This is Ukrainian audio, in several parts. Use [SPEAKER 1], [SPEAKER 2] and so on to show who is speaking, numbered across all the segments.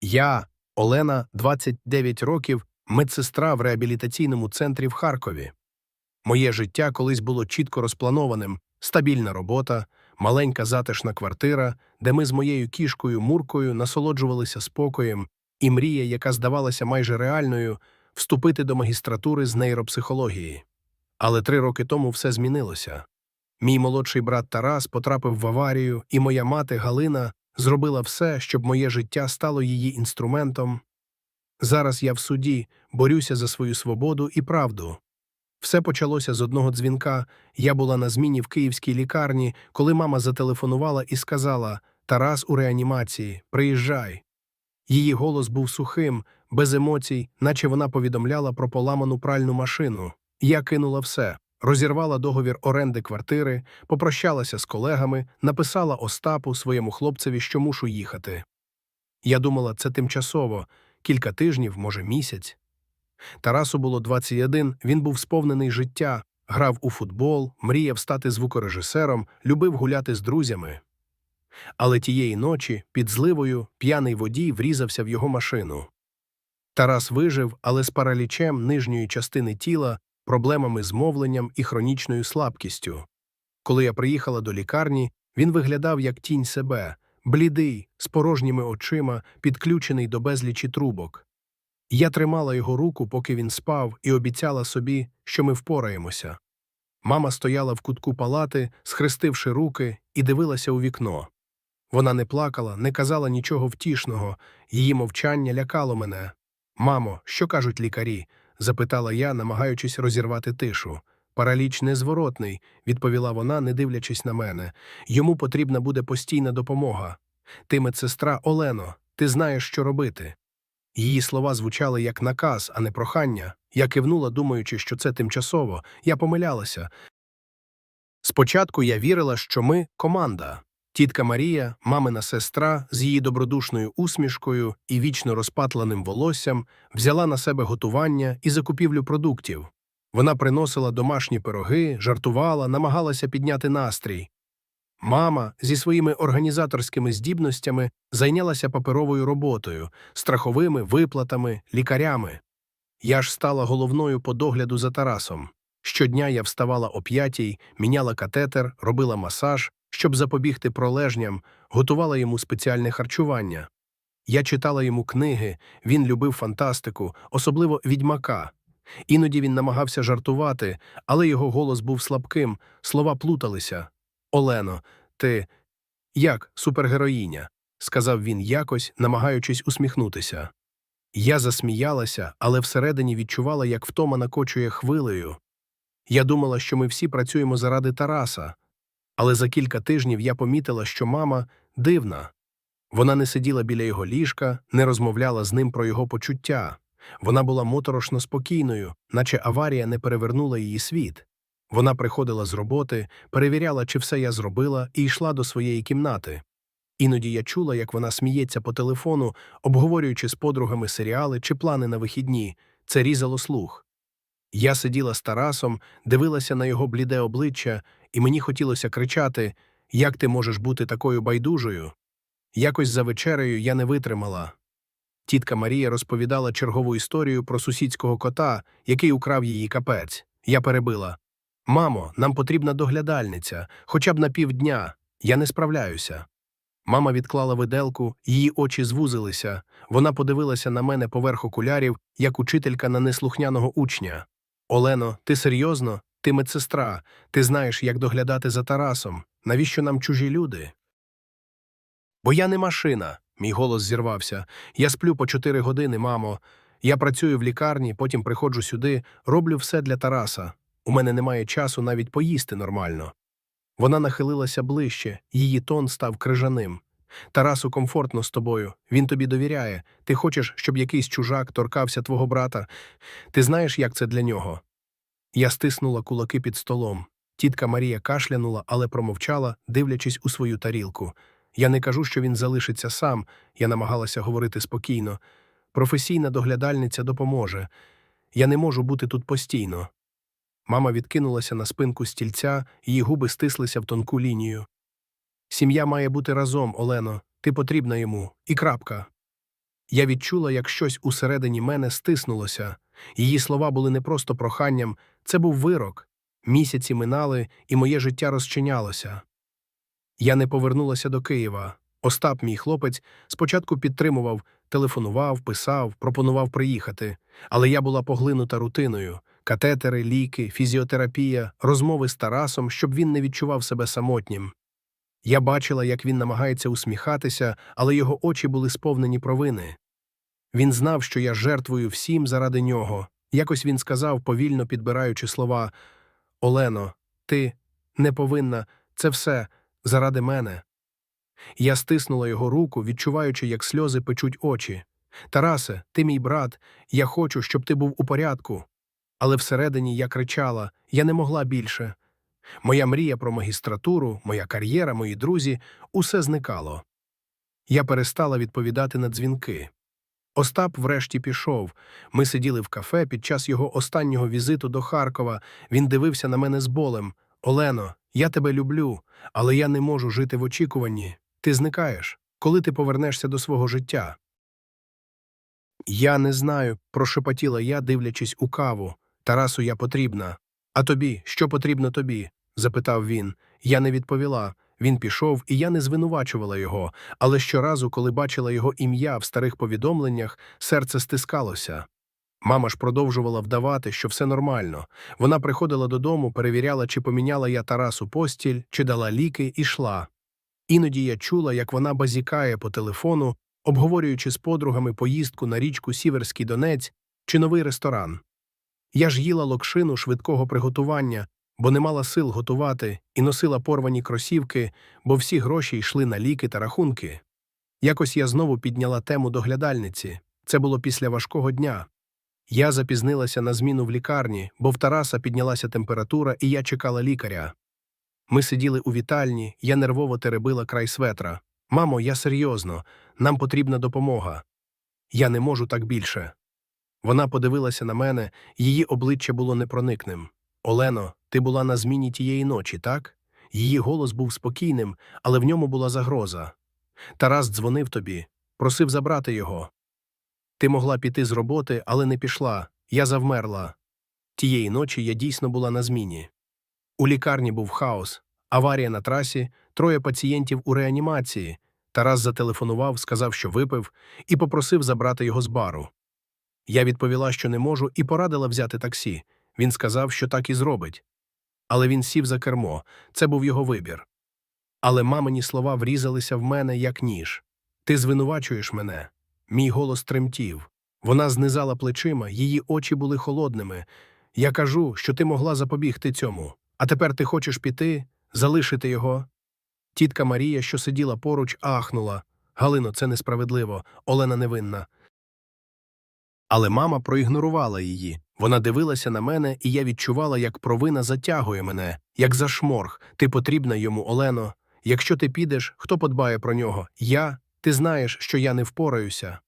[SPEAKER 1] Я, Олена, 29 років, медсестра в реабілітаційному центрі в Харкові. Моє життя колись було чітко розпланованим: стабільна робота, маленька затишна квартира, де ми з моєю кішкою Муркою насолоджувалися спокоєм, і мрія, яка здавалася майже реальною, вступити до магістратури з нейропсихології. Але три роки тому все змінилося. Мій молодший брат Тарас потрапив в аварію, і моя мати Галина зробила все, щоб моє життя стало її інструментом. Зараз я в суді, борюся за свою свободу і правду. Все почалося з одного дзвінка. Я була на зміні в київській лікарні, коли мама зателефонувала і сказала Тарас у реанімації, приїжджай. Її голос був сухим, без емоцій, наче вона повідомляла про поламану пральну машину. Я кинула все, розірвала договір оренди квартири, попрощалася з колегами, написала Остапу своєму хлопцеві, що мушу їхати. Я думала, це тимчасово, кілька тижнів, може, місяць. Тарасу було 21, він був сповнений життя, грав у футбол, мріяв стати звукорежисером, любив гуляти з друзями. Але тієї ночі, під зливою, п'яний водій врізався в його машину. Тарас вижив, але з паралічем нижньої частини тіла, проблемами з мовленням і хронічною слабкістю. Коли я приїхала до лікарні, він виглядав як тінь себе, блідий, з порожніми очима, підключений до безлічі трубок. Я тримала його руку, поки він спав, і обіцяла собі, що ми впораємося. Мама стояла в кутку палати, схрестивши руки, і дивилася у вікно. Вона не плакала, не казала нічого втішного, її мовчання лякало мене. Мамо, що кажуть лікарі? Запитала я, намагаючись розірвати тишу. Параліч незворотний, відповіла вона, не дивлячись на мене. Йому потрібна буде постійна допомога. Ти медсестра Олено, ти знаєш, що робити. Її слова звучали як наказ, а не прохання. Я кивнула, думаючи, що це тимчасово. Я помилялася. Спочатку я вірила, що ми команда. Тітка Марія, мамина сестра, з її добродушною усмішкою і вічно розпатленим волоссям, взяла на себе готування і закупівлю продуктів. Вона приносила домашні пироги, жартувала, намагалася підняти настрій. Мама зі своїми організаторськими здібностями зайнялася паперовою роботою, страховими виплатами, лікарями. Я ж стала головною по догляду за Тарасом. Щодня я вставала о п'ятій, міняла катетер, робила масаж, щоб запобігти пролежням, готувала йому спеціальне харчування. Я читала йому книги, він любив фантастику, особливо відьмака. Іноді він намагався жартувати, але його голос був слабким, слова плуталися. Олено, ти як супергероїня? сказав він якось, намагаючись усміхнутися. Я засміялася, але всередині відчувала, як втома накочує хвилею. Я думала, що ми всі працюємо заради Тараса, але за кілька тижнів я помітила, що мама дивна. Вона не сиділа біля його ліжка, не розмовляла з ним про його почуття. Вона була моторошно спокійною, наче аварія не перевернула її світ. Вона приходила з роботи, перевіряла, чи все я зробила, і йшла до своєї кімнати. Іноді я чула, як вона сміється по телефону, обговорюючи з подругами серіали чи плани на вихідні. Це різало слух. Я сиділа з Тарасом, дивилася на його бліде обличчя, і мені хотілося кричати Як ти можеш бути такою байдужою? Якось за вечерею я не витримала. Тітка Марія розповідала чергову історію про сусідського кота, який украв її капець. Я перебила Мамо, нам потрібна доглядальниця, хоча б на півдня. Я не справляюся. Мама відклала виделку, її очі звузилися. Вона подивилася на мене поверх окулярів, як учителька на неслухняного учня. Олено, ти серйозно? Ти медсестра. Ти знаєш, як доглядати за Тарасом. Навіщо нам чужі люди? Бо я не машина. Мій голос зірвався. Я сплю по чотири години, мамо. Я працюю в лікарні, потім приходжу сюди, роблю все для Тараса. У мене немає часу навіть поїсти нормально. Вона нахилилася ближче, її тон став крижаним. Тарасу комфортно з тобою, він тобі довіряє. Ти хочеш, щоб якийсь чужак торкався твого брата. Ти знаєш, як це для нього? Я стиснула кулаки під столом. Тітка Марія кашлянула, але промовчала, дивлячись у свою тарілку. Я не кажу, що він залишиться сам, я намагалася говорити спокійно. Професійна доглядальниця допоможе. Я не можу бути тут постійно. Мама відкинулася на спинку стільця, її губи стислися в тонку лінію. Сім'я має бути разом, Олено, ти потрібна йому, і крапка. Я відчула, як щось усередині мене стиснулося. Її слова були не просто проханням, це був вирок. Місяці минали, і моє життя розчинялося. Я не повернулася до Києва. Остап, мій хлопець, спочатку підтримував, телефонував, писав, пропонував приїхати. Але я була поглинута рутиною катетери, ліки, фізіотерапія, розмови з Тарасом, щоб він не відчував себе самотнім. Я бачила, як він намагається усміхатися, але його очі були сповнені провини. Він знав, що я жертвую всім заради нього. Якось він сказав, повільно підбираючи слова Олено, ти не повинна, це все заради мене. Я стиснула його руку, відчуваючи, як сльози печуть очі. Тарасе, ти мій брат, я хочу, щоб ти був у порядку. Але всередині я кричала я не могла більше. Моя мрія про магістратуру, моя кар'єра, мої друзі усе зникало. Я перестала відповідати на дзвінки. Остап врешті пішов. Ми сиділи в кафе під час його останнього візиту до Харкова. Він дивився на мене з болем. Олено, я тебе люблю, але я не можу жити в очікуванні. Ти зникаєш, коли ти повернешся до свого життя. Я не знаю, прошепотіла я, дивлячись у каву. Тарасу, я потрібна. А тобі, що потрібно тобі? запитав він. Я не відповіла. Він пішов, і я не звинувачувала його, але щоразу, коли бачила його ім'я в старих повідомленнях, серце стискалося. Мама ж продовжувала вдавати, що все нормально. Вона приходила додому, перевіряла, чи поміняла я Тарасу постіль, чи дала ліки, і йшла. Іноді я чула, як вона базікає по телефону, обговорюючи з подругами поїздку на річку Сіверський Донець чи новий ресторан. Я ж їла локшину швидкого приготування, бо не мала сил готувати, і носила порвані кросівки, бо всі гроші йшли на ліки та рахунки. Якось я знову підняла тему доглядальниці. Це було після важкого дня. Я запізнилася на зміну в лікарні, бо в Тараса піднялася температура, і я чекала лікаря. Ми сиділи у вітальні, я нервово теребила край светра. Мамо, я серйозно, нам потрібна допомога. Я не можу так більше. Вона подивилася на мене, її обличчя було непроникним. Олено, ти була на зміні тієї ночі, так? Її голос був спокійним, але в ньому була загроза. Тарас дзвонив тобі, просив забрати його. Ти могла піти з роботи, але не пішла. Я завмерла. Тієї ночі я дійсно була на зміні. У лікарні був хаос, аварія на трасі, троє пацієнтів у реанімації. Тарас зателефонував, сказав, що випив, і попросив забрати його з бару. Я відповіла, що не можу, і порадила взяти таксі. Він сказав, що так і зробить. Але він сів за кермо це був його вибір. Але мамині слова врізалися в мене, як ніж. Ти звинувачуєш мене. Мій голос тремтів. Вона знизала плечима, її очі були холодними. Я кажу, що ти могла запобігти цьому. А тепер ти хочеш піти, залишити його. Тітка Марія, що сиділа поруч, ахнула. Галино, це несправедливо, Олена невинна. Але мама проігнорувала її. Вона дивилася на мене, і я відчувала, як провина затягує мене, як за шморг. Ти потрібна йому, Олено. Якщо ти підеш, хто подбає про нього? Я? Ти знаєш, що я не впораюся.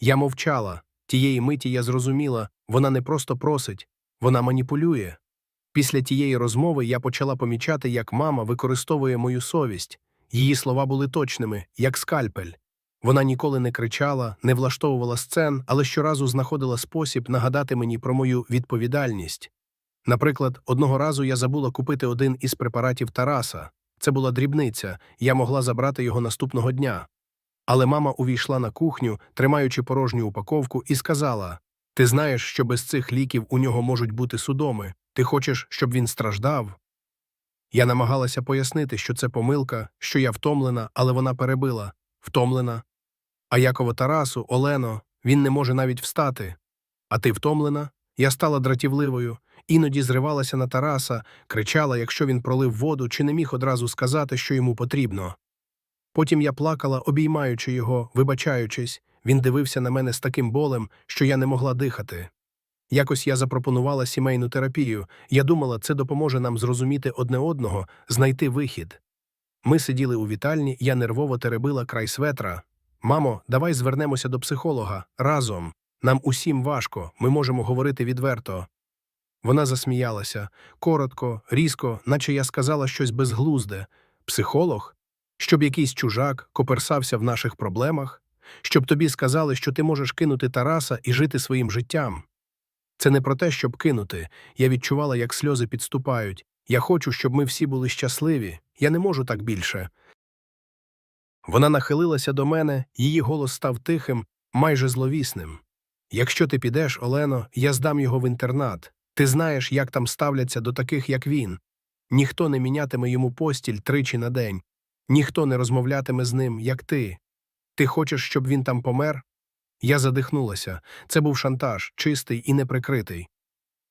[SPEAKER 1] Я мовчала. Тієї миті я зрозуміла, вона не просто просить, вона маніпулює. Після тієї розмови я почала помічати, як мама використовує мою совість. Її слова були точними, як скальпель. Вона ніколи не кричала, не влаштовувала сцен, але щоразу знаходила спосіб нагадати мені про мою відповідальність. Наприклад, одного разу я забула купити один із препаратів Тараса. Це була дрібниця, я могла забрати його наступного дня. Але мама увійшла на кухню, тримаючи порожню упаковку, і сказала: Ти знаєш, що без цих ліків у нього можуть бути судоми. Ти хочеш, щоб він страждав? Я намагалася пояснити, що це помилка, що я втомлена, але вона перебила втомлена. А Яково Тарасу, Олено, він не може навіть встати. А ти втомлена? Я стала дратівливою, іноді зривалася на Тараса, кричала, якщо він пролив воду, чи не міг одразу сказати, що йому потрібно. Потім я плакала, обіймаючи його, вибачаючись, він дивився на мене з таким болем, що я не могла дихати. Якось я запропонувала сімейну терапію. Я думала, це допоможе нам зрозуміти одне одного, знайти вихід. Ми сиділи у вітальні, я нервово теребила край светра. Мамо, давай звернемося до психолога разом. Нам усім важко, ми можемо говорити відверто. Вона засміялася коротко, різко, наче я сказала щось безглузде. Психолог? Щоб якийсь чужак коперсався в наших проблемах? щоб тобі сказали, що ти можеш кинути Тараса і жити своїм життям. Це не про те, щоб кинути. Я відчувала, як сльози підступають. Я хочу, щоб ми всі були щасливі. Я не можу так більше. Вона нахилилася до мене, її голос став тихим, майже зловісним. Якщо ти підеш, Олено, я здам його в інтернат. Ти знаєш, як там ставляться до таких, як він. Ніхто не мінятиме йому постіль тричі на день, ніхто не розмовлятиме з ним, як ти. Ти хочеш, щоб він там помер? Я задихнулася. Це був шантаж, чистий і неприкритий.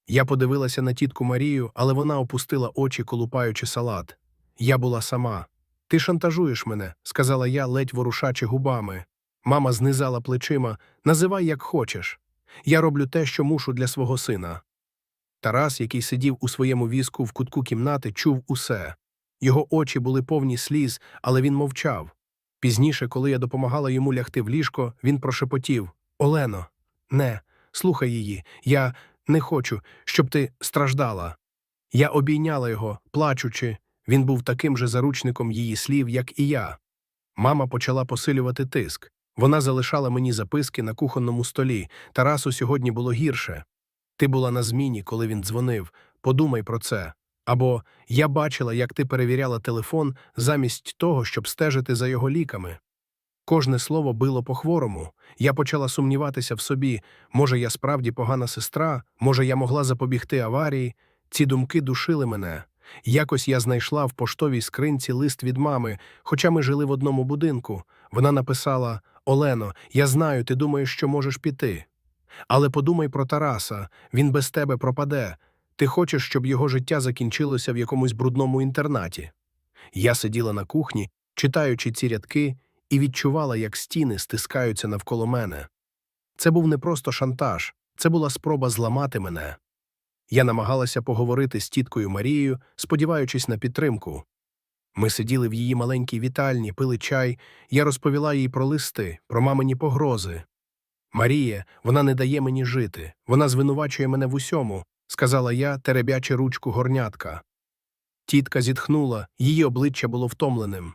[SPEAKER 1] Я подивилася на тітку Марію, але вона опустила очі, колупаючи салат. Я була сама. Ти шантажуєш мене, сказала я, ледь ворушачи губами. Мама знизала плечима. Називай, як хочеш. Я роблю те, що мушу для свого сина. Тарас, який сидів у своєму візку в кутку кімнати, чув усе. Його очі були повні сліз, але він мовчав. Пізніше, коли я допомагала йому лягти в ліжко, він прошепотів Олено, не, слухай її, я не хочу, щоб ти страждала. Я обійняла його, плачучи. Він був таким же заручником її слів, як і я. Мама почала посилювати тиск. Вона залишала мені записки на кухонному столі. Тарасу сьогодні було гірше. Ти була на зміні, коли він дзвонив. Подумай про це. Або я бачила, як ти перевіряла телефон замість того, щоб стежити за його ліками. Кожне слово било по хворому. Я почала сумніватися в собі. Може, я справді погана сестра, може, я могла запобігти аварії. Ці думки душили мене. Якось я знайшла в поштовій скринці лист від мами, хоча ми жили в одному будинку. Вона написала Олено, я знаю, ти думаєш, що можеш піти. Але подумай про Тараса, він без тебе пропаде. Ти хочеш, щоб його життя закінчилося в якомусь брудному інтернаті. Я сиділа на кухні, читаючи ці рядки, і відчувала, як стіни стискаються навколо мене. Це був не просто шантаж, це була спроба зламати мене. Я намагалася поговорити з тіткою Марією, сподіваючись на підтримку. Ми сиділи в її маленькій вітальні, пили чай, я розповіла їй про листи, про мамині погрози. Марія, вона не дає мені жити, вона звинувачує мене в усьому, сказала я, теребячи ручку горнятка. Тітка зітхнула, її обличчя було втомленим.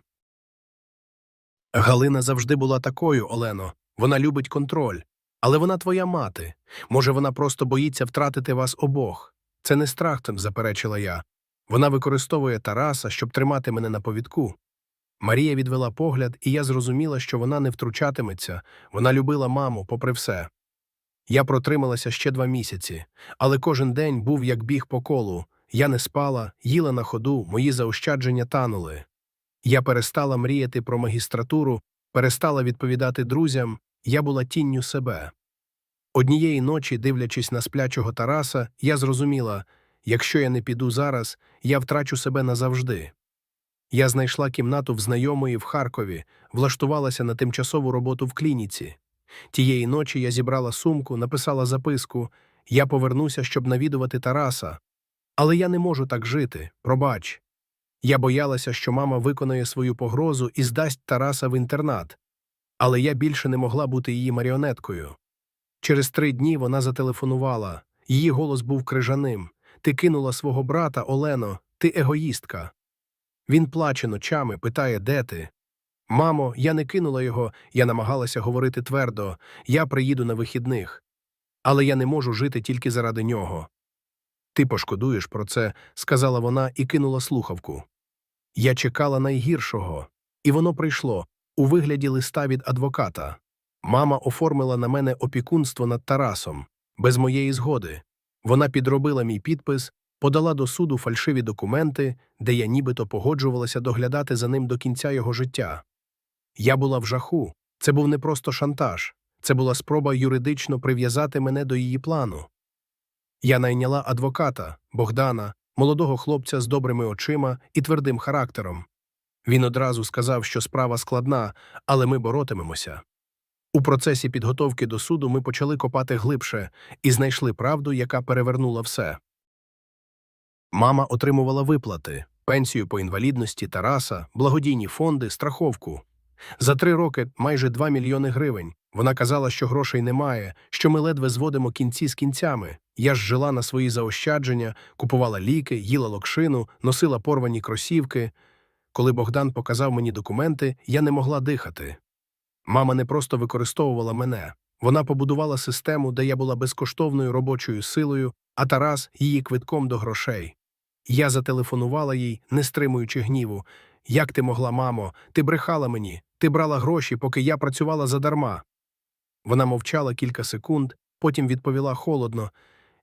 [SPEAKER 1] Галина завжди була такою, Олено. Вона любить контроль. Але вона твоя мати. Може, вона просто боїться втратити вас обох. Це не страх, заперечила я. Вона використовує Тараса, щоб тримати мене на повідку. Марія відвела погляд, і я зрозуміла, що вона не втручатиметься, вона любила маму, попри все. Я протрималася ще два місяці, але кожен день був як біг по колу. Я не спала, їла на ходу, мої заощадження танули. Я перестала мріяти про магістратуру, перестала відповідати друзям, я була тінню себе. Однієї ночі, дивлячись на сплячого Тараса, я зрозуміла якщо я не піду зараз, я втрачу себе назавжди. Я знайшла кімнату в знайомої в Харкові, влаштувалася на тимчасову роботу в клініці. Тієї ночі я зібрала сумку, написала записку Я повернуся, щоб навідувати Тараса. Але я не можу так жити, пробач. Я боялася, що мама виконає свою погрозу і здасть Тараса в інтернат. Але я більше не могла бути її маріонеткою. Через три дні вона зателефонувала. Її голос був крижаним. Ти кинула свого брата, Олено, ти егоїстка. Він плаче ночами, питає, де ти. Мамо, я не кинула його, я намагалася говорити твердо я приїду на вихідних. Але я не можу жити тільки заради нього. Ти пошкодуєш про це, сказала вона і кинула слухавку. Я чекала найгіршого, і воно прийшло у вигляді листа від адвоката. Мама оформила на мене опікунство над Тарасом, без моєї згоди. Вона підробила мій підпис, подала до суду фальшиві документи, де я нібито погоджувалася доглядати за ним до кінця його життя. Я була в жаху. Це був не просто шантаж, це була спроба юридично прив'язати мене до її плану. Я найняла адвоката Богдана, молодого хлопця з добрими очима і твердим характером. Він одразу сказав, що справа складна, але ми боротимемося. У процесі підготовки до суду ми почали копати глибше і знайшли правду, яка перевернула все. Мама отримувала виплати, пенсію по інвалідності Тараса, благодійні фонди, страховку. За три роки майже 2 мільйони гривень. Вона казала, що грошей немає, що ми ледве зводимо кінці з кінцями. Я ж жила на свої заощадження, купувала ліки, їла локшину, носила порвані кросівки. Коли Богдан показав мені документи, я не могла дихати. Мама не просто використовувала мене. Вона побудувала систему, де я була безкоштовною робочою силою, а Тарас її квитком до грошей. Я зателефонувала їй, не стримуючи гніву. Як ти могла, мамо? Ти брехала мені, ти брала гроші, поки я працювала задарма. Вона мовчала кілька секунд, потім відповіла холодно.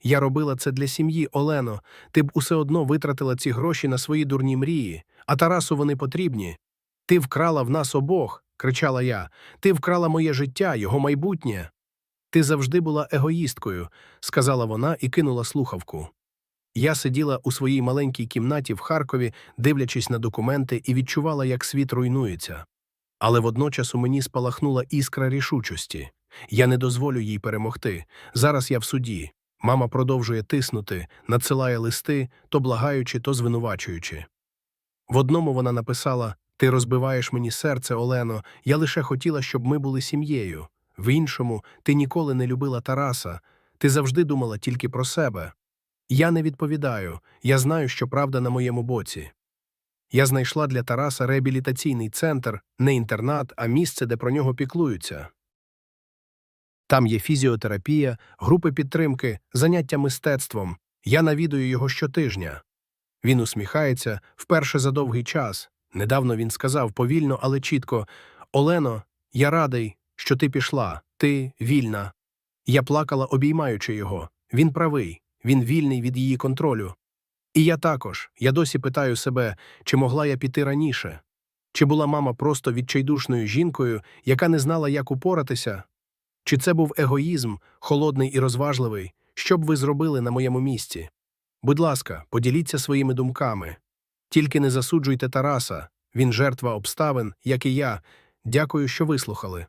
[SPEAKER 1] Я робила це для сім'ї, Олено. Ти б усе одно витратила ці гроші на свої дурні мрії, а Тарасу вони потрібні. Ти вкрала в нас обох, кричала я. Ти вкрала моє життя, його майбутнє. Ти завжди була егоїсткою, сказала вона і кинула слухавку. Я сиділа у своїй маленькій кімнаті в Харкові, дивлячись на документи, і відчувала, як світ руйнується. Але водночас у мені спалахнула іскра рішучості. Я не дозволю їй перемогти. Зараз я в суді. Мама продовжує тиснути, надсилає листи, то благаючи, то звинувачуючи. В одному вона написала Ти розбиваєш мені серце, Олено, я лише хотіла, щоб ми були сім'єю. В іншому ти ніколи не любила Тараса, ти завжди думала тільки про себе. Я не відповідаю, я знаю, що правда на моєму боці. Я знайшла для Тараса реабілітаційний центр, не інтернат, а місце, де про нього піклуються. Там є фізіотерапія, групи підтримки, заняття мистецтвом. Я навідую його щотижня. Він усміхається вперше за довгий час. Недавно він сказав повільно, але чітко Олено, я радий, що ти пішла, ти вільна. Я плакала, обіймаючи його. Він правий, він вільний від її контролю. І я також. Я досі питаю себе, чи могла я піти раніше? Чи була мама просто відчайдушною жінкою, яка не знала, як упоратися? Чи це був егоїзм, холодний і розважливий? Що б ви зробили на моєму місці? Будь ласка, поділіться своїми думками. Тільки не засуджуйте Тараса. Він жертва обставин, як і я. Дякую, що вислухали.